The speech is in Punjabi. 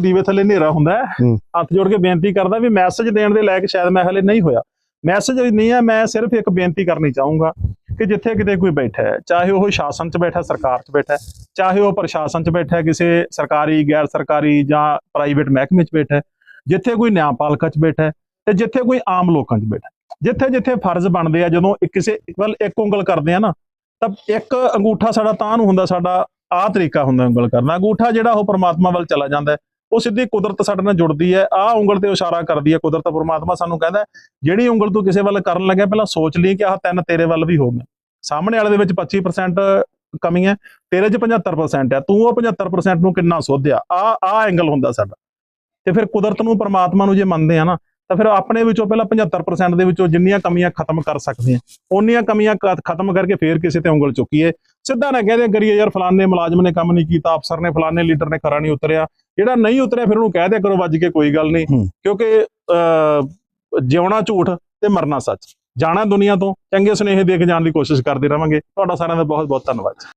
ਦੀਵੇ ਥੱਲੇ ਹਨੇਰਾ ਹੁੰਦਾ ਹੈ। ਹੱਥ ਜੋੜ ਕੇ ਬੇਨਤੀ ਕਰਦਾ ਵੀ ਮੈਸੇਜ ਦੇਣ ਦੇ ਲਾਇਕ ਸ਼ਾਇਦ ਮੈਂ ਹਲੇ ਨਹੀਂ ਹੋਇਆ ਮੈਸੇਜ ਨਹੀਂ ਹੈ ਮੈਂ ਸਿਰਫ ਇੱਕ ਬੇਨਤੀ ਕਰਨੀ ਚਾਹੂੰਗਾ ਕਿ ਜਿੱਥੇ ਕਿਤੇ ਕੋਈ ਬੈਠਾ ਹੈ ਚਾਹੇ ਉਹ ਸ਼ਾਸਨ 'ਚ ਬੈਠਾ ਸਰਕਾਰ 'ਚ ਬੈਠਾ ਚਾਹੇ ਉਹ ਪ੍ਰਸ਼ਾਸਨ 'ਚ ਬੈਠਾ ਕਿਸੇ ਸਰਕਾਰੀ ਗੈਰ ਸਰਕਾਰੀ ਜਾਂ ਪ੍ਰਾਈਵੇਟ ਮਹਿਕਮੇ 'ਚ ਬੈਠਾ ਜਿੱਥੇ ਕੋਈ ਨਿਆਂਪਾਲਕਾ 'ਚ ਬੈਠਾ ਤੇ ਜਿੱਥੇ ਕੋਈ ਆਮ ਲੋਕਾਂ 'ਚ ਬੈਠਾ। ਜਿੱਥੇ ਜਿੱਥੇ ਫਰਜ਼ ਬਣਦੇ ਆ ਜਦੋਂ ਕਿਸੇ ਵੱਲ ਇੱਕ ਉਂਗਲ ਕਰਦੇ ਆ ਨਾ ਤਾਂ ਇੱਕ ਅੰਗੂਠਾ ਸਾਡਾ ਤਾਂ ਨੂੰ ਹੁੰਦਾ ਸਾਡਾ ਆਹ ਤਰੀਕਾ ਹੁੰਦਾ ਉਂਗਲ ਕਰਨਾ ਅੰਗੂਠਾ ਜਿਹੜਾ ਉਹ ਪ੍ਰਮਾਤਮਾ ਵੱਲ ਚਲਾ ਜਾਂਦਾ ਉਹ ਸਿੱਧੀ ਕੁਦਰਤ ਸਾਡੇ ਨਾਲ ਜੁੜਦੀ ਹੈ, ਆਹ ਉਂਗਲ ਤੇ ਇਸ਼ਾਰਾ ਕਰਦੀ ਹੈ ਕੁਦਰਤ ਪ੍ਰਮਾਤਮਾ ਸਾਨੂੰ ਕਹਿੰਦਾ ਜਿਹੜੀ ਉਂਗਲ ਤੂੰ ਕਿਸੇ ਵੱਲ ਕਰਨ ਲੱਗਿਆ, ਪਹਿਲਾਂ ਸੋਚ ਲਈ ਕਿ ਆਹ ਤਿੰਨ ਤੇਰੇ ਵੱਲ ਵੀ ਹੋ ਸਾਹਮਣੇ ਵਾਲੇ ਦੇ ਵਿੱਚ 25% ਕਮੀ ਹੈ, ਤੇਰੇ 'ਚ 75% ਹੈ, ਤੂੰ ਉਹ 75% ਨੂੰ ਕਿੰਨਾ ਸੋਧਿਆ? ਆ ਆ ਐਂਗਲ ਹੁੰਦਾ ਸਾਡਾ। ਤੇ ਫਿਰ ਕੁਦਰਤ ਨੂੰ, ਪ੍ਰਮਾਤਮਾ ਨੂੰ ਜੇ ਮੰਨਦੇ ਆ ਨਾ, ਤਾਂ ਫਿਰ ਆਪਣੇ ਵਿੱਚੋਂ ਪਹਿਲਾਂ 75% ਦੇ ਵਿੱਚੋਂ ਜਿੰਨੀਆਂ ਕਮੀਆਂ ਖਤਮ ਕਰ ਸਕਦੇ ਆ ਉਹਨੀਆਂ ਕਮੀਆਂ ਖਤਮ ਕਰਕੇ ਫੇਰ ਕਿਸੇ ਤੇ ਉਂਗਲ ਚੁੱਕੀਏ। ਸਿੱਧਾ ਨਾ ਕਹਦੇ ਕਰੀਏ ਯਾਰ ਫਲਾਣੇ ਮੁਲਾਜ਼ਮ ਨੇ ਕੰਮ ਨਹੀਂ ਕੀਤਾ, ਅਫਸਰ ਨੇ, ਫਲਾਣੇ ਲੀਡਰ ਨੇ ਖਰਾ ਨਹੀਂ ਉਤਰਿਆ ਜਿਹੜਾ ਨਹੀਂ ਉਤਰਿਆ ਫਿਰ ਉਹਨੂੰ ਕਹਿ ਦਿਆ ਕਰੋ ਵੱਜ ਕੇ ਕੋਈ ਗੱਲ ਨਹੀਂ। ਕਿਉਂਕਿ ਜਿਉਣਾ ਝੂਠ ਤੇ ਮਰਨਾ ਸੱਚ। ਜਾਣਾ ਦੁਨੀਆ ਤੋਂ ਚੰਗੇ ਸੁਨੇਹੇ ਦੇ ਕੇ ਜਾਣ ਦੀ ਕੋਸ਼ਿਸ਼ ਕਰਦੇ ਰਵਾਂਗੇ। ਤੁਹਾਡਾ ਸਾਰਿਆਂ ਦਾ ਬਹੁਤ ਬਹੁਤ ਧੰਨਵਾਦ।